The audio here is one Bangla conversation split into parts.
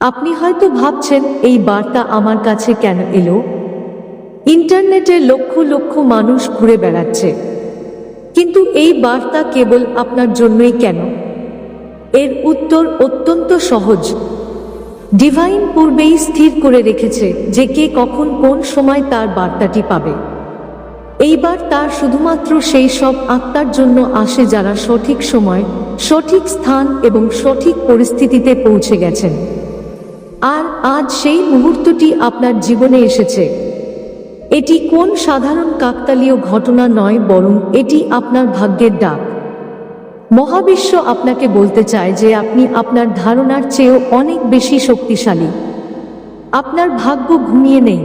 আপনি হয়তো ভাবছেন, এই বার্তা আমার কাছে কেন এলো? ইন্টারনেটে লক্ষ লক্ষ মানুষ ঘুরে বেড়াচ্ছে। কিন্তু এই বার্তা কেবল আপনার জন্যই কেন? এর উত্তর অত্যন্ত সহজ। ডিভাইন পূর্বেই স্থির করে রেখেছে যে কে কখন কোন সময় তার বার্তাটি পাবে। এইবার তার শুধুমাত্র সেই সব আত্মার জন্য আসে যারা সঠিক সময়, সঠিক স্থান এবং সঠিক পরিস্থিতিতে পৌঁছে গেছেন। আর আজ সেই মুহূর্তটি আপনার জীবনে এসেছে। এটি কোন সাধারণ কাকতালীয় ঘটনা নয় বরং এটি আপনার ভাগ্যের ডাক। মহাবিশ্ব আপনাকে বলতে চায় যে আপনি আপনার ধারণার চেয়েও অনেক বেশি শক্তিশালী। আপনার ভাগ্য ঘুমিয়ে নেই।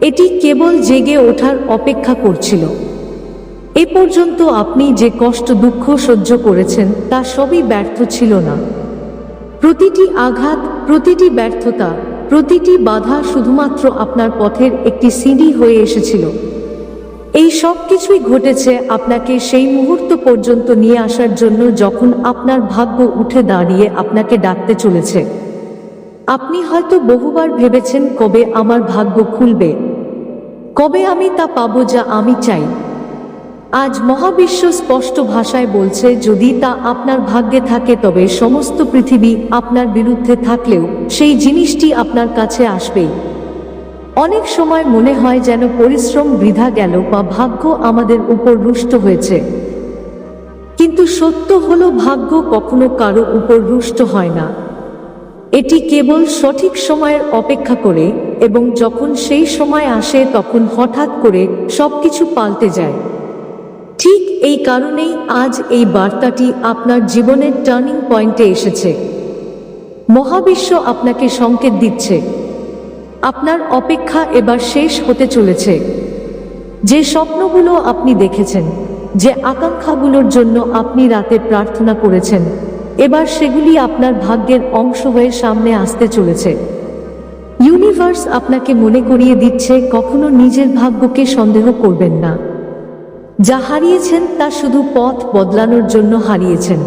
এটি কেবল জেগে ওঠার অপেক্ষা করছিল। এ পর্যন্ত আপনি যে কষ্ট দুঃখ সহ্য করেছেন তা সবই ব্যর্থ ছিল না। প্রতিটি আঘাত প্রতিটি ব্যর্থতা, প্রতিটি বাধা শুধুমাত্র আপনার পথের একটি সিঁড়ি হয়ে এসেছিল। এই সব কিছুই ঘটেছে আপনাকে সেই মুহূর্ত পর্যন্ত নিয়ে আসার জন্য যখন আপনার ভাগ্য উঠে দাঁড়িয়ে আপনাকে ডাকতে চলেছে। আপনি হয়তো বহুবার ভেবেছেন কবে আমার ভাগ্য খুলবে। কবে আমি তা পাবো যা আমি চাই? আজ মহাবিশ্ব স্পষ্ট ভাষায় বলছে, যদি তা আপনার ভাগ্যে থাকে, তবে সমস্ত পৃথিবী আপনার বিরুদ্ধে থাকলেও সেই জিনিসটি আপনার কাছে আসবেই অনেক সময় মনে হয় যেন পরিশ্রম বৃথা গেল বা ভাগ্য আমাদের উপর রুষ্ট হয়েছে। কিন্তু সত্য হলো, ভাগ্য কখনো কারও উপর রুষ্ট হয় না। এটি কেবল সঠিক সময়ের অপেক্ষা করে এবং যখন সেই সময় আসে, তখন হঠাৎ করে সবকিছু পাল্টে যায়। ঠিক এই কারণেই আজ এই বার্তাটি আপনার জীবনের টার্নিং পয়েন্টে এসেছে। মহাবিশ্ব আপনাকে সংকেত দিচ্ছে। আপনার অপেক্ষা এবার শেষ হতে চলেছে। যে স্বপ্নগুলো আপনি দেখেছেন, যে আকাঙ্ক্ষাগুলোর জন্য আপনি রাতে প্রার্থনা করেছেন, এবার সেগুলি আপনার ভাগ্যের অংশ হয়ে সামনে আসতে চলেছে। ইউনিভার্স আপনাকে মনে করিয়ে দিচ্ছে, কখনো নিজের ভাগ্যকে সন্দেহ করবেন না। যা হারিয়েছেন তা শুধু পথ বদলানোর জন্য হারিয়েছেন।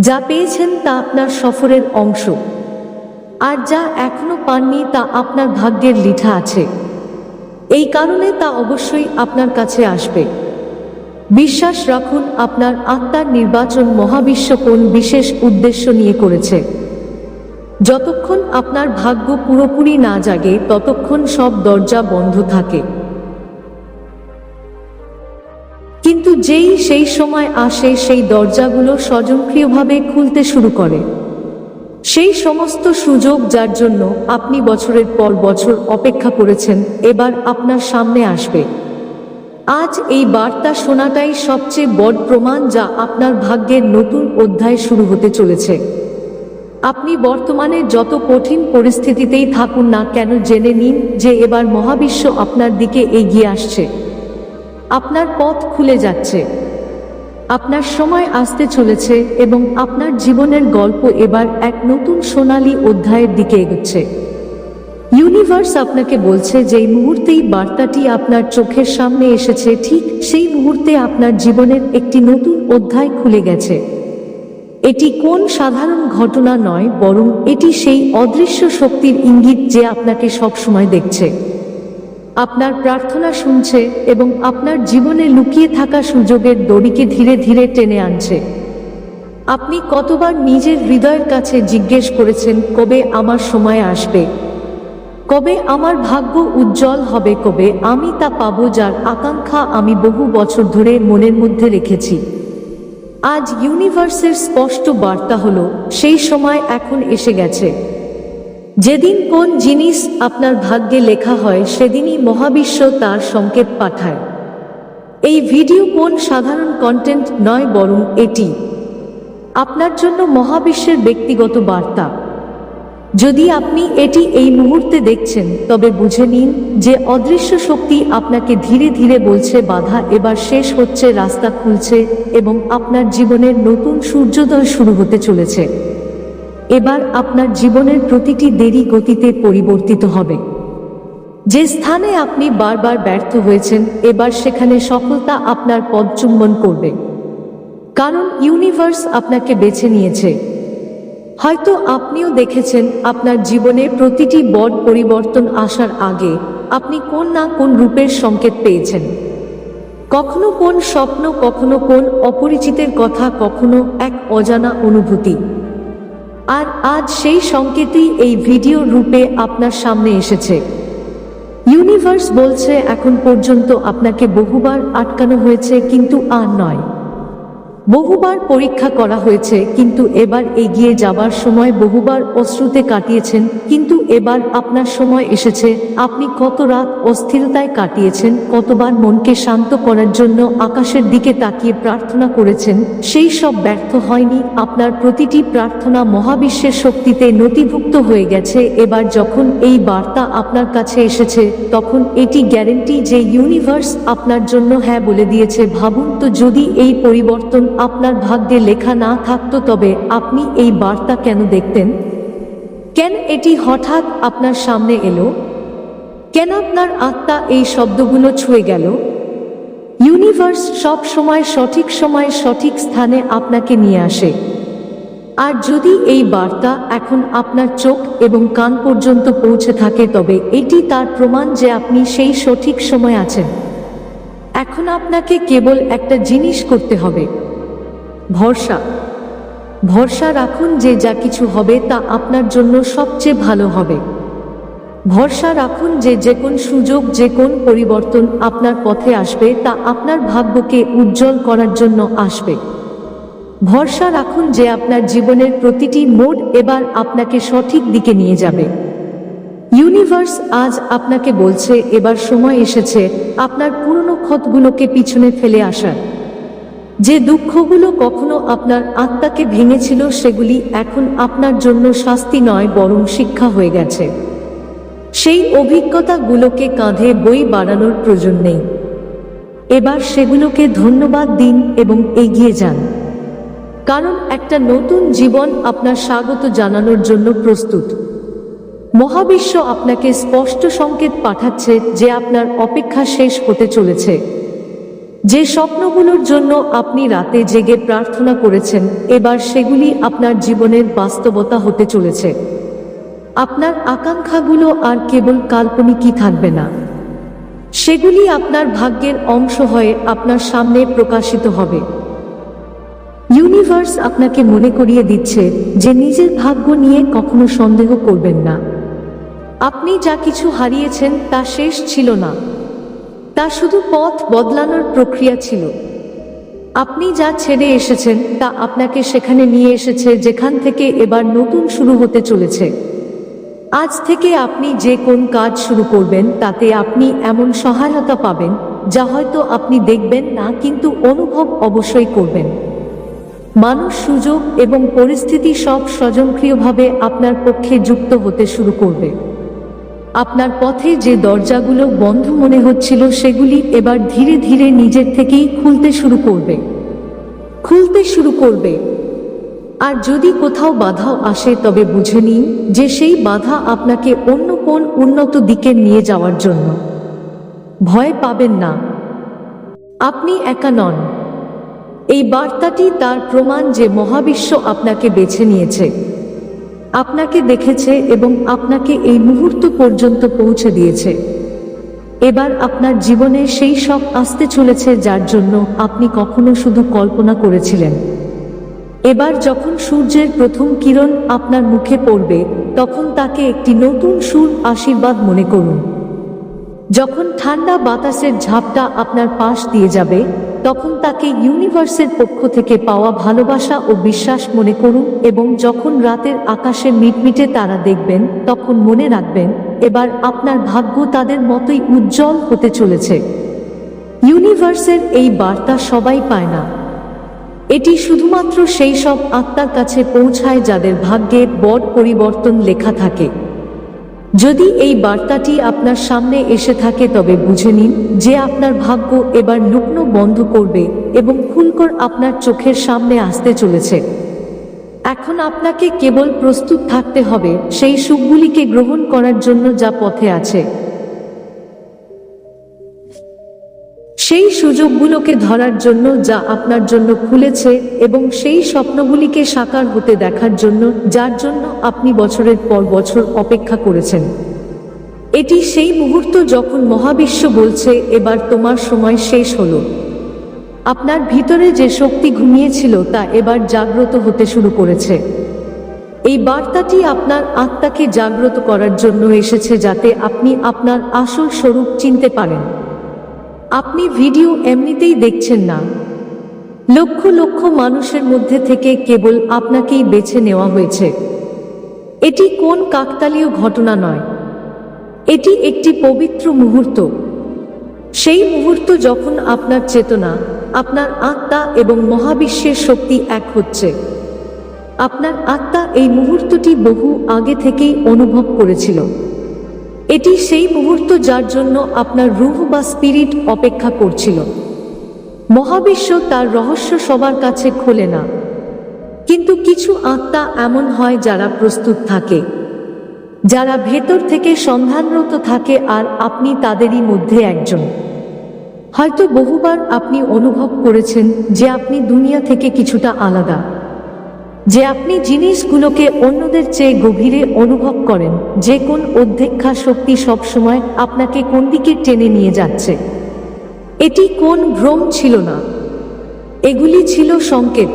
যা পেয়েছেন তা আপনার সফরের অংশ। আর যা এখনও পাননি তা আপনার ভাগ্যের লিঠা আছে। এই কারণে তা অবশ্যই আপনার কাছে আসবে। বিশ্বাস রাখুন, আপনার আত্মার নির্বাচন মহাবিশ্ব কোন বিশেষ উদ্দেশ্য নিয়ে করেছে। যতক্ষণ আপনার ভাগ্য পুরোপুরি না জাগে, ততক্ষণ সব দরজা বন্ধ থাকে। কিন্তু যেই সেই সময় আসে সেই দরজাগুলো স্বজনক্রিয়ভাবে খুলতে শুরু করে। সেই সমস্ত সুযোগ যার জন্য আপনি বছরের পর বছর অপেক্ষা করেছেন, এবার আপনার সামনে আসবে। আজ এই বার্তা শোনাটাই সবচেয়ে বড় প্রমাণ যা আপনার ভাগ্যের নতুন অধ্যায় শুরু হতে চলেছে। আপনি বর্তমানে যত কঠিন পরিস্থিতিতেই থাকুন না কেন, জেনে নিন যে এবার মহাবিশ্ব আপনার দিকে এগিয়ে আসছে। আপনার পথ খুলে যাচ্ছে। আপনার সময় আসতে চলেছে এবং আপনার জীবনের গল্প এবার এক নতুন সোনালি অধ্যায়ের দিকে এগোচ্ছে। ইউনিভার্স আপনাকে বলছে যে মুহূর্তেই বার্তাটি আপনার চোখের সামনে এসেছে, ঠিক সেই মুহূর্তে আপনার জীবনের একটি নতুন অধ্যায় খুলে গেছে। এটি কোন সাধারণ ঘটনা নয়, বরং এটি সেই অদৃশ্য শক্তির ইঙ্গিত যে আপনাকে সবসময় দেখছে। আপনার প্রার্থনা শুনছে এবং আপনার জীবনে লুকিয়ে থাকা সুযোগের দড়িকে ধীরে ধীরে টেনে আনছে। আপনি কতবার নিজের হৃদয়ের কাছে জিজ্ঞেস করেছেন, কবে আমার সময় আসবে? কবে আমার ভাগ্য উজ্জ্বল হবে? কবে আমি তা পাবো যার আকাঙ্ক্ষা আমি বহু বছর ধরে মনের মধ্যে রেখেছি? আজ ইউনিভার্সের স্পষ্ট বার্তা হলো, সেই সময় এখন এসে গেছে। যেদিন কোন জিনিস আপনার ভাগ্যে লেখা হয়, সেদিনই মহাবিশ্ব তার সংকেত পাঠায়। এই ভিডিও কোন সাধারণ কন্টেন্ট নয় বরং এটি। আপনার জন্য মহাবিশ্বের ব্যক্তিগত বার্তা। যদি আপনি এটি এই মুহূর্তে দেখছেন, তবে বুঝে নিন যে অদৃশ্য শক্তি আপনাকে ধীরে ধীরে বলছে, বাধা এবার শেষ হচ্ছে, রাস্তা খুলছে এবং আপনার জীবনের নতুন সূর্যোদয় শুরু হতে চলেছে। এবার আপনার জীবনের প্রতিটি দেরি গতিতে পরিবর্তিত হবে। যে স্থানে আপনি বারবার ব্যর্থ হয়েছেন, এবার সেখানে সফলতা আপনার পদ চুম্বন করবে। কারণ ইউনিভার্স আপনাকে বেছে নিয়েছে। হয়তো আপনিও দেখেছেন, আপনার জীবনে প্রতিটি বড় পরিবর্তন আসার আগে আপনি কোন না কোন রূপের সংকেত পেয়েছেন। কখনো কোন স্বপ্ন, কখনো কোন অপরিচিতের কথা, কখনো এক অজানা অনুভূতি। আর আজ সেই সংকেতই এই ভিডিও রূপে আপনার সামনে এসেছে। ইউনিভার্স বলছে, এখন পর্যন্ত আপনাকে বহুবার আটকানো হয়েছে, কিন্তু আর নয়। বহুবার পরীক্ষা করা হয়েছে, কিন্তু এবার এগিয়ে যাবার সময় বহুবার অশ্রুতে কাটিয়েছেন, কিন্তু এবার আপনার সময় এসেছে, আপনি কত রাত অস্থিরতায় কাটিয়েছেন, কতবার মনকে শান্ত করার জন্য আকাশের দিকে তাকিয়ে প্রার্থনা করেছেন, সেই সব ব্যর্থ হয়নি, আপনার প্রতিটি প্রার্থনা মহাবিশ্বের শক্তিতে নথিভুক্ত হয়ে গেছে, এবার যখন এই বার্তা আপনার কাছে এসেছে, তখন এটি গ্যারেন্টি যে ইউনিভার্স আপনার জন্য হ্যাঁ বলে দিয়েছে, ভাবুন তো যদি এই পরিবর্তন আপনার ভাগ্যে লেখা না থাকতো, তবে আপনি এই বার্তা কেন দেখতেন? কেন এটি হঠাৎ আপনার সামনে এলো? কেন আপনার আত্মা এই শব্দগুলো ছুঁয়ে গেল? ইউনিভার্স সব সময় সঠিক সময়ে সঠিক স্থানে আপনাকে নিয়ে আসে। আর যদি এই বার্তা এখন আপনার চোখ এবং কান পর্যন্ত পৌঁছে থাকে, তবে এটি তার প্রমাণ যে আপনি সেই সঠিক সময় আছেন। এখন আপনাকে কেবল একটা জিনিস করতে হবে। ভরসা। ভরসা রাখুন যে যা কিছু হবে তা আপনার জন্য সবচেয়ে ভালো হবে। ভরসা রাখুন যে যে কোন সুযোগ যে কোন পরিবর্তন আপনার পথে আসবে তা আপনার ভাগ্যকে উজ্জ্বল করার জন্য আসবে। ভরসা রাখুন যে আপনার জীবনের প্রতিটি মোড এবার আপনাকে সঠিক দিকে নিয়ে যাবে। ইউনিভার্স আজ আপনাকে বলছে, এবার সময় এসেছে আপনার পুরনো ক্ষতগুলোকে পিছনে ফেলে আসার। যে দুঃখগুলো কখনো আপনার আত্মাকে ভেঙেছিল, সেগুলি এখন আপনার জন্য শাস্তি নয়, বরং শিক্ষা হয়ে গেছে। সেই অভিজ্ঞতাগুলোকে কাঁধে বই বাড়ানোর প্রয়োজন নেই। এবার সেগুলোকে ধন্যবাদ দিন এবং এগিয়ে যান। কারণ একটা নতুন জীবন আপনার স্বাগত জানানোর জন্য প্রস্তুত। মহাবিশ্ব আপনাকে স্পষ্ট সংকেত পাঠাচ্ছে যে আপনার অপেক্ষা শেষ হতে চলেছে। যে স্বপ্নগুলোর জন্য আপনি রাতে জেগে প্রার্থনা করেছেন, এবার সেগুলি আপনার জীবনের বাস্তবতা হতে চলেছে। আপনার আকাঙ্ক্ষাগুলো আর কেবল কাল্পনিকই থাকবে না। সেগুলি আপনার ভাগ্যের অংশ হয়ে আপনার সামনে প্রকাশিত হবে। ইউনিভার্স আপনাকে মনে করিয়ে দিচ্ছে যে নিজের ভাগ্য নিয়ে কখনো সন্দেহ করবেন না। আপনি যা কিছু হারিয়েছেন তা শেষ ছিল না। তা শুধু পথ বদলানোর প্রক্রিয়া ছিল। আপনি যা ছেড়ে এসেছেন, তা আপনাকে সেখানে নিয়ে এসেছে, যেখান থেকে এবার নতুন শুরু হতে চলেছে। আজ থেকে আপনি যে কোন কাজ শুরু করবেন, তাতে আপনি এমন সহায়তা পাবেন, যা হয়তো আপনি দেখবেন না, কিন্তু অনুভব অবশ্যই করবেন। মানুষ সুযোগ এবং পরিস্থিতি সব স্বয়ংক্রিয়ভাবে আপনার পক্ষে যুক্ত হতে শুরু করবে। আপনার পথে যে দরজাগুলো বন্ধ মনে হচ্ছিল সেগুলি এবার ধীরে ধীরে নিজের থেকেই খুলতে শুরু করবে। খুলতে শুরু করবে। আর যদি কোথাও বাধাও আসে তবে বুঝে নিন যে সেই বাধা আপনাকে অন্য কোন উন্নত দিকে নিয়ে যাওয়ার জন্য। ভয় পাবেন না। আপনি একা নন। এই বার্তাটি তার প্রমাণ যে মহাবিশ্ব আপনাকে বেছে নিয়েছে। আপনাকে দেখেছে এবং আপনাকে এই মুহূর্ত পর্যন্ত পৌঁছে দিয়েছে। এবার আপনার জীবনে সেই সব আসতে চলেছে যার জন্য আপনি কখনো শুধু কল্পনা করেছিলেন। এবার যখন সূর্যের প্রথম কিরণ আপনার মুখে পড়বে, তখন তাকে একটি নতুন সুর আশীর্বাদ মনে করুন। যখন ঠান্ডা বাতাসের ঝাপটা আপনার পাশ দিয়ে যাবে তখন তাকে ইউনিভার্সের পক্ষ থেকে পাওয়া ভালোবাসা ও বিশ্বাস মনে করুন এবং যখন রাতের আকাশে মিটমিটে তারা দেখবেন, তখন মনে রাখবেন, এবার আপনার ভাগ্য তাদের মতোই উজ্জ্বল হতে চলেছে। ইউনিভার্সের এই বার্তা সবাই পায় না। এটি শুধুমাত্র সেই সব আত্মার কাছে পৌঁছায় যাদের ভাগ্যে বড় পরিবর্তন লেখা থাকে। যদি এই বার্তাটি আপনার সামনে এসে থাকে, তবে বুঝে নিন যে আপনার ভাগ্য এবার লুকনো বন্ধ করবে এবং খুলকর আপনার চোখের সামনে আসতে চলেছে। এখন আপনাকে কেবল প্রস্তুত থাকতে হবে সেই সুখগুলিকে গ্রহণ করার জন্য যা পথে আছে। সেই সুযোগগুলোকে ধরার জন্য যা আপনার জন্য খুলেছে এবং সেই স্বপ্নগুলিকে সাকার হতে দেখার জন্য, যার জন্য আপনি বছরের পর বছর অপেক্ষা করেছেন। এটি সেই মুহূর্ত যখন মহাবিশ্ব বলছে, এবার তোমার সময় শেষ হলো। আপনার ভিতরে যে শক্তি ঘুমিয়েছিল, তা এবার জাগ্রত হতে শুরু করেছে। এই বার্তাটি আপনার আত্মাকে জাগ্রত করার জন্য এসেছে, যাতে আপনি আপনার আসল স্বরূপ চিনতে পারেন। আপনি ভিডিও এমনিতেই দেখছেন না। লক্ষ লক্ষ মানুষের মধ্যে থেকে কেবল আপনাকেই বেছে নেওয়া হয়েছে। এটি কোন কাকতালীয় ঘটনা নয়। এটি একটি পবিত্র মুহূর্ত। সেই মুহূর্ত যখন আপনার চেতনা, আপনার আত্মা এবং মহাবিশ্বের শক্তি এক হচ্ছে। আপনার আত্মা এই মুহূর্তটি বহু আগে থেকেই অনুভব করেছিল। এটি সেই মুহূর্ত যার জন্য আপনার রুহ বা স্পিরিট অপেক্ষা করছিল। মহাবিশ্ব তার রহস্য সবার কাছে খোলে না। কিন্তু কিছু আত্মা এমন হয় যারা প্রস্তুত থাকে, যারা ভেতর থেকে সন্ধানরত থাকে আর আপনি তাদেরই মধ্যে একজন। হয়তো বহুবার আপনি অনুভব করেছেন যে আপনি দুনিয়া থেকে কিছুটা আলাদা। যে আপনি জিনিসগুলোকে অন্যদের চেয়ে গভীরে অনুভব করেন, যে কোন অধ্যক্ষা শক্তি সবসময় আপনাকে কোন দিকে টেনে নিয়ে যাচ্ছে। এটি কোন ভ্রম ছিল না। এগুলি ছিল সংকেত।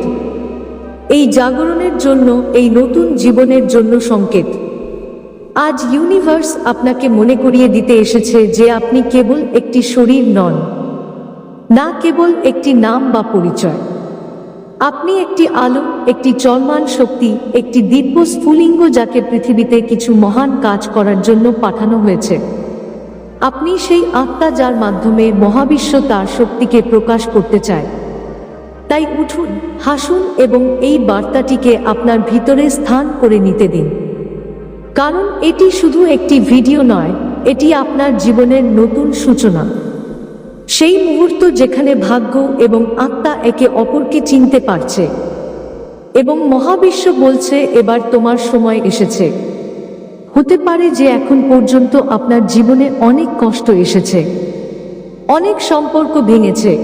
এই জাগরণের জন্য, এই নতুন জীবনের জন্য সংকেত। আজ ইউনিভার্স আপনাকে মনে করিয়ে দিতে এসেছে যে আপনি কেবল একটি শরীর নন, না কেবল একটি নাম বা পরিচয়। আপনি একটি আলো, একটি চলমান শক্তি, একটি দিব্য স্ফুলিঙ্গ যাকে পৃথিবীতে কিছু মহান কাজ করার জন্য পাঠানো হয়েছে। আপনি সেই আত্মা যার মাধ্যমে মহাবিশ্ব তার শক্তিকে প্রকাশ করতে চায়। তাই উঠুন, হাসুন এবং এই বার্তাটিকে আপনার ভিতরে স্থান করে নিতে দিন। কারণ এটি শুধু একটি ভিডিও নয়, এটি আপনার জীবনের নতুন সূচনা। সেই মুহূর্ত যেখানে ভাগ্য এবং আত্মা একে অপরকে চিনতে পারছে। এবং মহাবিশ্ব বলছে, এবার তোমার সময় এসেছে। হতে পারে যে এখন পর্যন্ত আপনার জীবনে অনেক কষ্ট এসেছে। অনেক সম্পর্ক ভেঙেছে।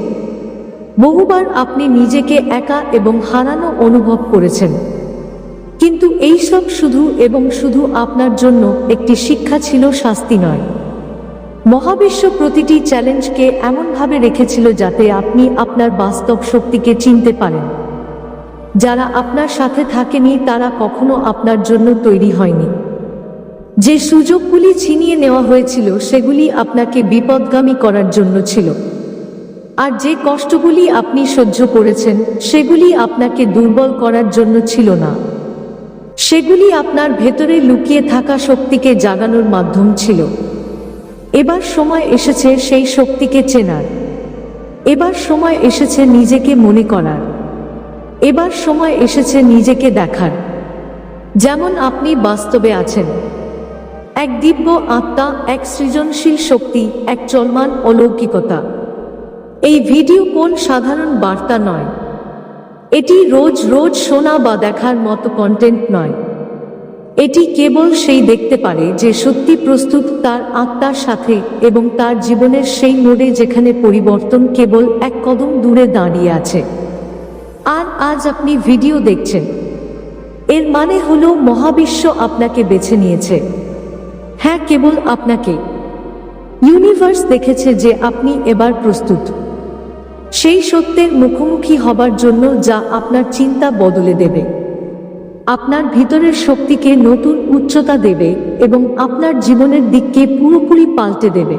বহুবার আপনি নিজেকে একা এবং হারানো অনুভব করেছেন। কিন্তু এই সব শুধু এবং শুধু আপনার জন্য একটি শিক্ষা ছিল শাস্তি নয়। মহাবিশ্ব প্রতিটি চ্যালেঞ্জকে এমনভাবে রেখেছিল যাতে আপনি আপনার বাস্তব শক্তিকে চিনতে পারেন। যারা আপনার সাথে থাকেনি, তারা কখনো আপনার জন্য তৈরি হয়নি। যে সুযোগগুলি ছিনিয়ে নেওয়া হয়েছিল, সেগুলি আপনাকে বিপদগামী করার জন্য ছিল। আর যে কষ্টগুলি আপনি সহ্য করেছেন, সেগুলি আপনাকে দুর্বল করার জন্য ছিল না। সেগুলি আপনার ভেতরে লুকিয়ে থাকা শক্তিকে জাগানোর মাধ্যম ছিল। এবার সময় এসেছে সেই শক্তিকে চেনার। এবার সময় এসেছে নিজেকে মনে করার। এবার সময় এসেছে নিজেকে দেখার। যেমন আপনি বাস্তবে আছেন। এক দিব্য আত্মা, এক সৃজনশীল শক্তি, এক চলমান অলৌকিকতা। এই ভিডিও কোন সাধারণ বার্তা নয়। এটি রোজ রোজ শোনা বা দেখার মতো কন্টেন্ট নয়। এটি কেবল সেই দেখতে পারে যে সত্যি প্রস্তুত তার আত্মার সাথে এবং তার জীবনের সেই মোড়ে যেখানে পরিবর্তন কেবল এক কদম দূরে দাঁড়িয়ে আছে। আর আজ আপনি ভিডিও দেখছেন। এর মানে হলো মহাবিশ্ব আপনাকে বেছে নিয়েছে। হ্যাঁ কেবল আপনাকে। ইউনিভার্স দেখেছে যে আপনি এবার প্রস্তুত। সেই সত্যের মুখোমুখি হবার জন্য যা আপনার চিন্তা বদলে দেবে। আপনার ভিতরের শক্তিকে নতুন উচ্চতা দেবে এবং আপনার জীবনের দিককে পুরোপুরি পাল্টে দেবে।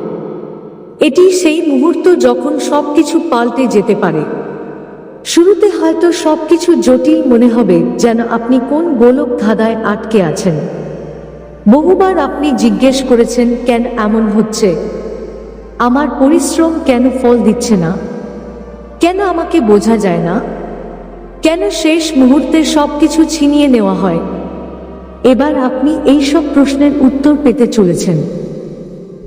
এটি সেই মুহূর্ত যখন সবকিছু পাল্টে যেতে পারে। শুরুতে হয়তো সবকিছু জটিল মনে হবে যেন আপনি কোন গোলক ধাঁধায় আটকে আছেন। বহুবার আপনি জিজ্ঞেস করেছেন, কেন এমন হচ্ছে? আমার পরিশ্রম কেন ফল দিচ্ছে না? কেন আমাকে বোঝা যায় না? কেন শেষ মুহূর্তে সব কিছু ছিনিয়ে নেওয়া হয়? এবার আপনি এই সব প্রশ্নের উত্তর পেতে চলেছেন।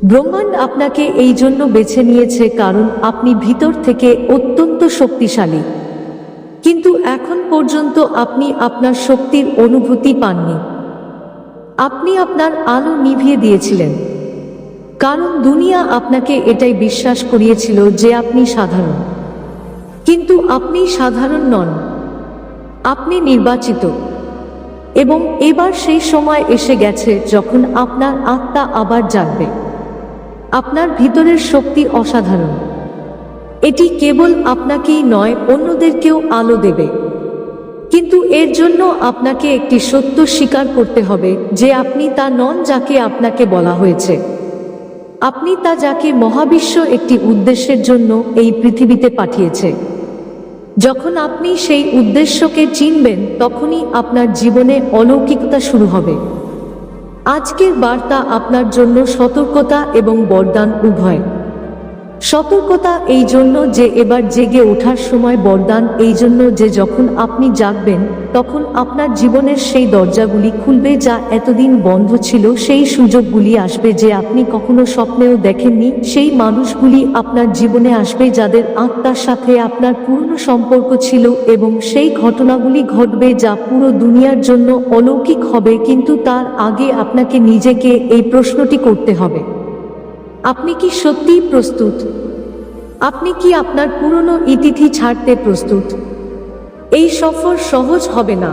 ব্রহ্মাণ্ড আপনাকে এই জন্য বেছে নিয়েছে কারণ আপনি ভিতর থেকে অত্যন্ত শক্তিশালী। কিন্তু এখন পর্যন্ত আপনি আপনার শক্তির অনুভূতি পাননি। আপনি আপনার আলো নিভিয়ে দিয়েছিলেন। কারণ দুনিয়া আপনাকে এটাই বিশ্বাস করিয়েছিল যে আপনি সাধারণ। কিন্তু আপনি সাধারণ নন। আপনি নির্বাচিত। এবং এবার সেই সময় এসে গেছে যখন আপনার আত্মা আবার জাগবে। আপনার ভিতরের শক্তি অসাধারণ। এটি কেবল আপনাকেই নয়, অন্যদেরকেও আলো দেবে। কিন্তু এর জন্য আপনাকে একটি সত্য স্বীকার করতে হবে যে আপনি তা নন যাকে আপনাকে বলা হয়েছে। আপনি তা যাকে মহাবিশ্ব একটি উদ্দেশ্যের জন্য এই পৃথিবীতে পাঠিয়েছে। যখন আপনি সেই উদ্দেশ্যকে চিনবেন, তখনই আপনার জীবনে অলৌকিকতা শুরু হবে। আজকের বার্তা আপনার জন্য সতর্কতা এবং বরদান উভয়। সতর্কতা এই জন্য যে এবার জেগে ওঠার সময় বরদান, এই জন্য যে যখন আপনি জাগবেন, তখন আপনার জীবনের সেই দরজাগুলি খুলবে যা এতদিন বন্ধ ছিল, সেই সুযোগগুলি আসবে যে আপনি কখনো স্বপ্নেও দেখেননি, সেই মানুষগুলি আপনার জীবনে আসবে যাদের আত্মার সাথে আপনার পুরনো সম্পর্ক ছিল এবং সেই ঘটনাগুলি ঘটবে যা পুরো দুনিয়ার জন্য অলৌকিক হবে, কিন্তু তার আগে আপনাকে নিজেকে এই প্রশ্নটি করতে হবে। আপনি কি সত্যিই প্রস্তুত? আপনি কি আপনার পুরনো ইতিথি ছাড়তে প্রস্তুত? এই সফর সহজ হবে না।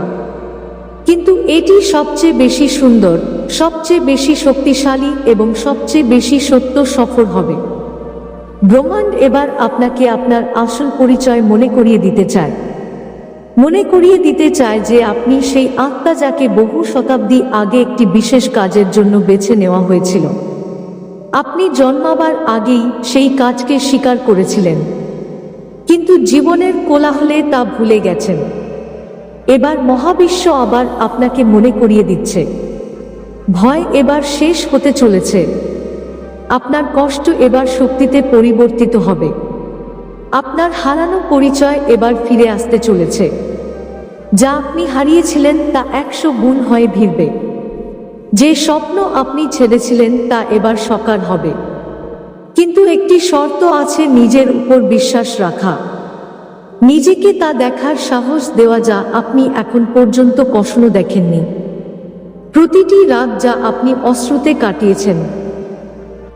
কিন্তু এটি সবচেয়ে বেশি সুন্দর, সবচেয়ে বেশি শক্তিশালী এবং সবচেয়ে বেশি সত্য সফর হবে। ব্রহ্মাণ্ড এবার আপনাকে আপনার আসল পরিচয় মনে করিয়ে দিতে চায়। মনে করিয়ে দিতে চায় যে আপনি সেই আত্মা যাকে বহু শতাব্দী আগে একটি বিশেষ কাজের জন্য বেছে নেওয়া হয়েছিল। আপনি জন্মাবার আগেই সেই কাজকে স্বীকার করেছিলেন। কিন্তু জীবনের কোলাহলে তা ভুলে গেছেন। এবার মহাবিশ্ব আবার আপনাকে মনে করিয়ে দিচ্ছে। ভয় এবার শেষ হতে চলেছে। আপনার কষ্ট এবার শক্তিতে পরিবর্তিত হবে। আপনার হারানো পরিচয় এবার ফিরে আসতে চলেছে। যা আপনি হারিয়েছিলেন তা একশো গুণ হয়ে ভিড়বে। যে স্বপ্ন আপনি ছেড়েছিলেন তা এবার সকার হবে। কিন্তু একটি শর্ত আছে নিজের উপর বিশ্বাস রাখা। নিজেকে তা দেখার সাহস দেওয়া যা আপনি এখন পর্যন্ত কখনো দেখেননি। প্রতিটি রাত যা আপনি অস্ত্রতে কাটিয়েছেন।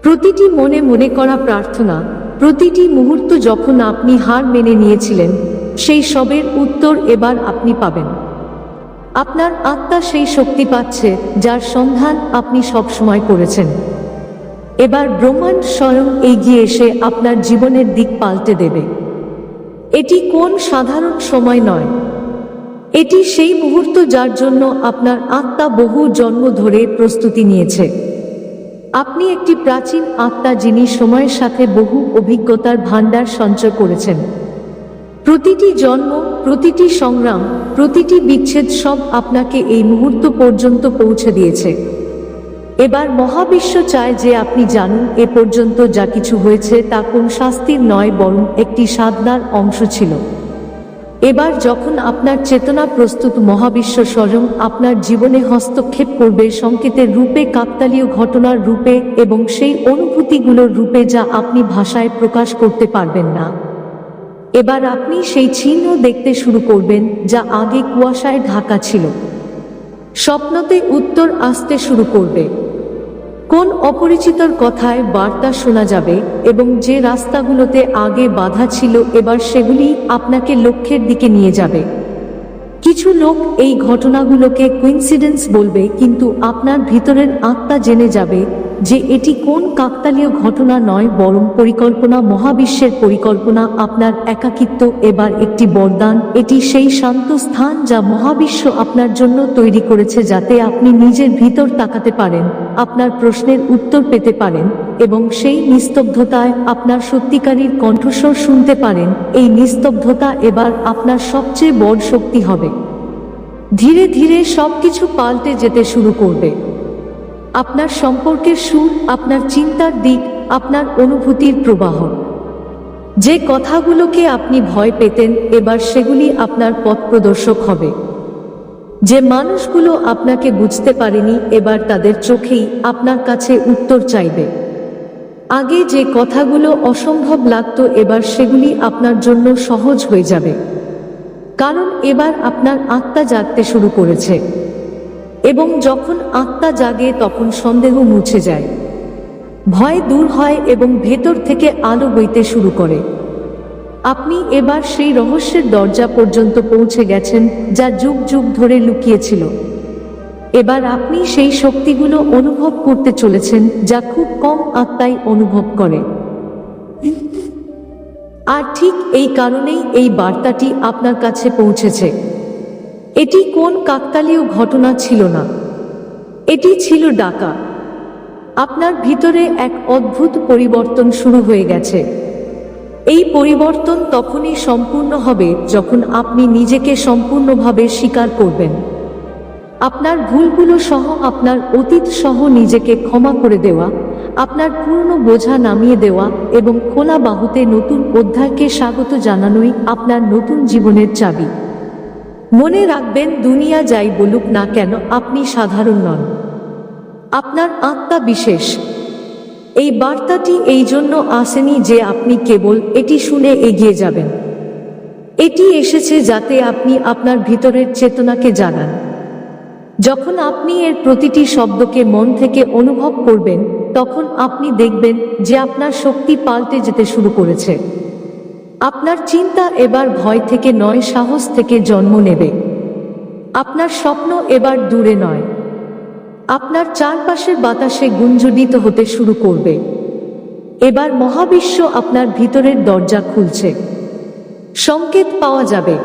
প্রতিটি মনে মনে করা প্রার্থনা, প্রতিটি মুহূর্ত যখন আপনি হার মেনে নিয়েছিলেন, সেই সবের উত্তর এবার আপনি পাবেন। আপনার আত্মা সেই শক্তি পাচ্ছে যার সন্ধান আপনি সবসময় করেছেন। এবার ব্রহ্মাণ্ড স্বয়ং এগিয়ে এসে আপনার জীবনের দিক পাল্টে দেবে। এটি কোন সাধারণ সময় নয়। এটি সেই মুহূর্ত যার জন্য আপনার আত্মা বহু জন্ম ধরে প্রস্তুতি নিয়েছে। আপনি একটি প্রাচীন আত্মা যিনি সময়ের সাথে বহু অভিজ্ঞতার ভাণ্ডার সঞ্চয় করেছেন। প্রতিটি জন্ম, প্রতিটি সংগ্রাম, প্রতিটি বিচ্ছেদ সব আপনাকে এই মুহূর্ত পর্যন্ত পৌঁছে দিয়েছে। এবার মহাবিশ্ব চায় যে আপনি জানুন এ পর্যন্ত যা কিছু হয়েছে তা কোন শাস্তির নয়, বরং একটি সাধনার অংশ ছিল। এবার যখন আপনার চেতনা প্রস্তুত মহাবিশ্ব স্বয়ং আপনার জীবনে হস্তক্ষেপ করবে সংকেতের রূপে, কাকতালীয় ঘটনার রূপে এবং সেই অনুভূতিগুলোর রূপে যা আপনি ভাষায় প্রকাশ করতে পারবেন না। এবার আপনি সেই চিহ্ন দেখতে শুরু করবেন যা আগে কুয়াশায় ঢাকা ছিল। স্বপ্নতে উত্তর আসতে শুরু করবে। কোন অপরিচিতর কথায় বার্তা শোনা যাবে এবং যে রাস্তাগুলোতে আগে বাধা ছিল এবার সেগুলি আপনাকে লক্ষ্যের দিকে নিয়ে যাবে। কিছু লোক এই ঘটনাগুলোকে কুইন্সিডেন্স বলবে, কিন্তু আপনার ভিতরের আত্মা জেনে যাবে যে এটি কোন কাকতালীয় ঘটনা নয়, বরং পরিকল্পনা, মহাবিশ্বের পরিকল্পনা, আপনার একাকিত্ব এবার একটি বরদান। এটি সেই শান্ত স্থান যা মহাবিশ্ব আপনার জন্য তৈরি করেছে যাতে আপনি নিজের ভিতর তাকাতে পারেন, আপনার প্রশ্নের উত্তর পেতে পারেন, এবং সেই নিস্তব্ধতায় আপনার সত্যিকারীর কণ্ঠস্বর শুনতে পারেন। এই নিস্তব্ধতা এবার আপনার সবচেয়ে বড় শক্তি হবে। ধীরে ধীরে সবকিছু পাল্টে যেতে শুরু করবে। আপনার সম্পর্কের সুর, আপনার চিন্তার দিক, আপনার অনুভূতির প্রবাহ। যে কথাগুলোকে আপনি ভয় পেতেন, এবার সেগুলি আপনার পথ প্রদর্শক হবে। যে মানুষগুলো আপনাকে বুঝতে পারেনি, এবার তাদের চোখেই আপনার কাছে উত্তর চাইবে। আগে যে কথাগুলো অসম্ভব লাগতো, এবার সেগুলি আপনার জন্য সহজ হয়ে যাবে। কারণ এবার আপনার আত্মা জাগতে শুরু করেছে। এবং যখন আত্মা জাগে, তখন সন্দেহ মুছে যায়। ভয় দূর হয় এবং ভেতর থেকে আলো বইতে শুরু করে। আপনি এবার সেই রহস্যের দরজা পর্যন্ত পৌঁছে গেছেন, যা যুগ যুগ ধরে লুকিয়েছিল। এবার আপনি সেই শক্তিগুলো অনুভব করতে চলেছেন, যা খুব কম আত্মাই অনুভব করে। আর ঠিক এই কারণেই এই বার্তাটি আপনার কাছে পৌঁছেছে। এটি কোন কাকতালীয় ঘটনা ছিল না। এটি ছিল ডাকা। আপনার ভিতরে এক অদ্ভুত পরিবর্তন শুরু হয়ে গেছে। এই পরিবর্তন তখনই সম্পূর্ণ হবে যখন আপনি নিজেকে সম্পূর্ণভাবে স্বীকার করবেন। আপনার ভুলগুলো সহ আপনার অতীত সহ নিজেকে ক্ষমা করে দেওয়া আপনার পুরনো বোঝা নামিয়ে দেওয়া এবং খোলা বাহুতে নতুন অধ্যায়কে স্বাগত জানানোই আপনার নতুন জীবনের চাবি। মনে রাখবেন, দুনিয়া যাই বলুক না কেন, আপনি সাধারণ নন। আপনার আত্মা বিশেষ। এই বার্তাটি এই জন্য আসেনি যে আপনি কেবল এটি শুনে এগিয়ে যাবেন। এটি এসেছে যাতে আপনি আপনার ভিতরের চেতনাকে জানান। যখন আপনি এর প্রতিটি শব্দকে মন থেকে অনুভব করবেন, তখন আপনি দেখবেন যে আপনার শক্তি পাল্টে যেতে শুরু করেছে। আপনার চিন্তা এবার ভয় থেকে নয়, সাহস থেকে জন্ম নেবে। আপনার স্বপ্ন এবার দূরে নয়। আপনার চারপাশের বাতাসে গুঞ্জনিত হতে শুরু করবে। এবার মহাবিশ্ব আপনার ভিতরের দরজা খুলছে। সংকেত পাওয়া যাবে।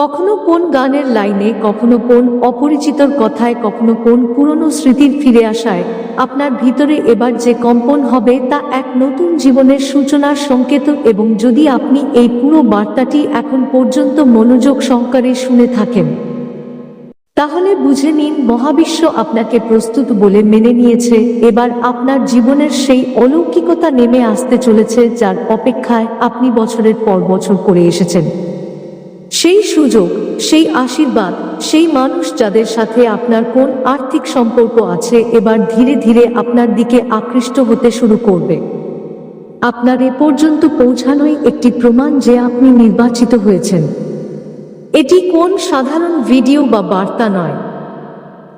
কখনো কোন গানের লাইনে, কখনো কোন অপরিচিতর কথায়, কখনো কোন পুরনো স্মৃতির ফিরে আসায়, আপনার ভিতরে এবার যে কম্পন হবে তা এক নতুন জীবনের সূচনার সংকেত এবং যদি আপনি এই পুরো বার্তাটি এখন পর্যন্ত মনোযোগ সহকারে শুনে থাকেন, তাহলে বুঝে নিন মহাবিশ্ব আপনাকে প্রস্তুত বলে মেনে নিয়েছে, এবার আপনার জীবনের সেই অলৌকিকতা নেমে আসতে চলেছে যার অপেক্ষায় আপনি বছরের পর বছর করে এসেছেন। সেই সুযোগ, সেই আশীর্বাদ, সেই মানুষ যাদের সাথে আপনার কোন আর্থিক সম্পর্ক আছে এবার ধীরে ধীরে আপনার দিকে আকৃষ্ট হতে শুরু করবে। আপনার এ পর্যন্ত পৌঁছানোই একটি প্রমাণ যে আপনি নির্বাচিত হয়েছেন। এটি কোন সাধারণ ভিডিও বা বার্তা নয়।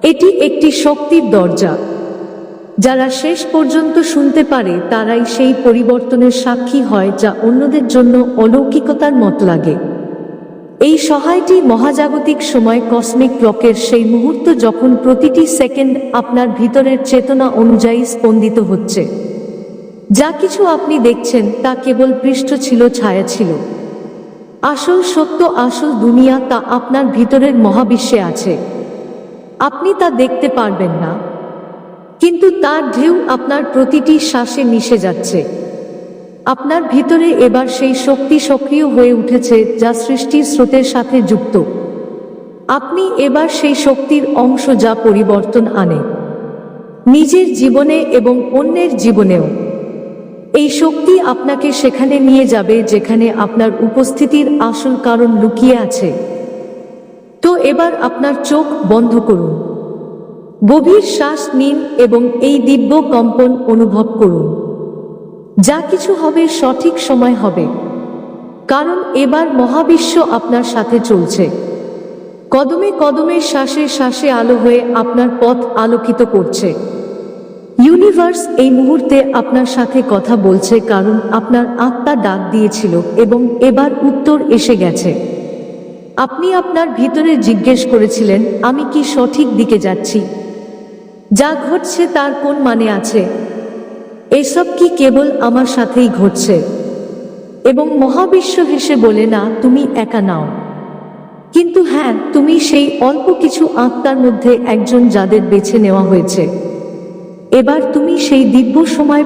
এটি একটি শক্তির দরজা। যারা শেষ পর্যন্ত শুনতে পারে, তারাই সেই পরিবর্তনের সাক্ষী হয় যা অন্যদের জন্য অলৌকিকতার মত লাগে। এই সহায়টি মহাজাগতিক সময় কসমিক ক্লকের সেই মুহূর্ত যখন প্রতিটি সেকেন্ড আপনার ভিতরের চেতনা অনুযায়ী স্পন্দিত হচ্ছে। যা কিছু আপনি দেখছেন তা কেবল পৃষ্ঠ ছিল, ছায়া ছিল। আসল সত্য, আসল দুনিয়া তা আপনার ভিতরের মহাবিশ্বে আছে। আপনি তা দেখতে পারবেন না। কিন্তু তার ঢেউ আপনার প্রতিটি শ্বাসে মিশে যাচ্ছে। আপনার ভিতরে এবার সেই শক্তি সক্রিয় হয়ে উঠেছে যা সৃষ্টির স্রোতের সাথে যুক্ত। আপনি এবার সেই শক্তির অংশ যা পরিবর্তন আনে। নিজের জীবনে এবং অন্যের জীবনেও। এই শক্তি আপনাকে সেখানে নিয়ে যাবে যেখানে আপনার উপস্থিতির আসল কারণ লুকিয়ে আছে। তো এবার আপনার চোখ বন্ধ করুন। গভীর শ্বাস নিন এবং এই দিব্য কম্পন অনুভব করুন। যা কিছু হবে সঠিক সময় হবে। কারণ এবার মহাবিশ্ব আপনার সাথে চলছে। কদমে কদমে শ্বাসে শ্বাসে আলো হয়ে আপনার পথ আলোকিত করছে। ইউনিভার্স এই মুহূর্তে আপনার সাথে কথা বলছে কারণ আপনার আত্মা ডাক দিয়েছিল এবং এবার উত্তর এসে গেছে। আপনি আপনার ভিতরে জিজ্ঞেস করেছিলেন, আমি কি সঠিক দিকে যাচ্ছি? যা ঘটছে তার কোন মানে আছে? এসব কি কেবল আমার সাথেই ঘটছে? এবং মহাবিশ্ব হেসে বলে, না, তুমি একা নাও। কিন্তু হ্যাঁ তুমি সেই অল্প কিছু আত্মার মধ্যে একজন যাদের বেছে নেওয়া হয়েছে। এবার তুমি সেই দিব্য সময়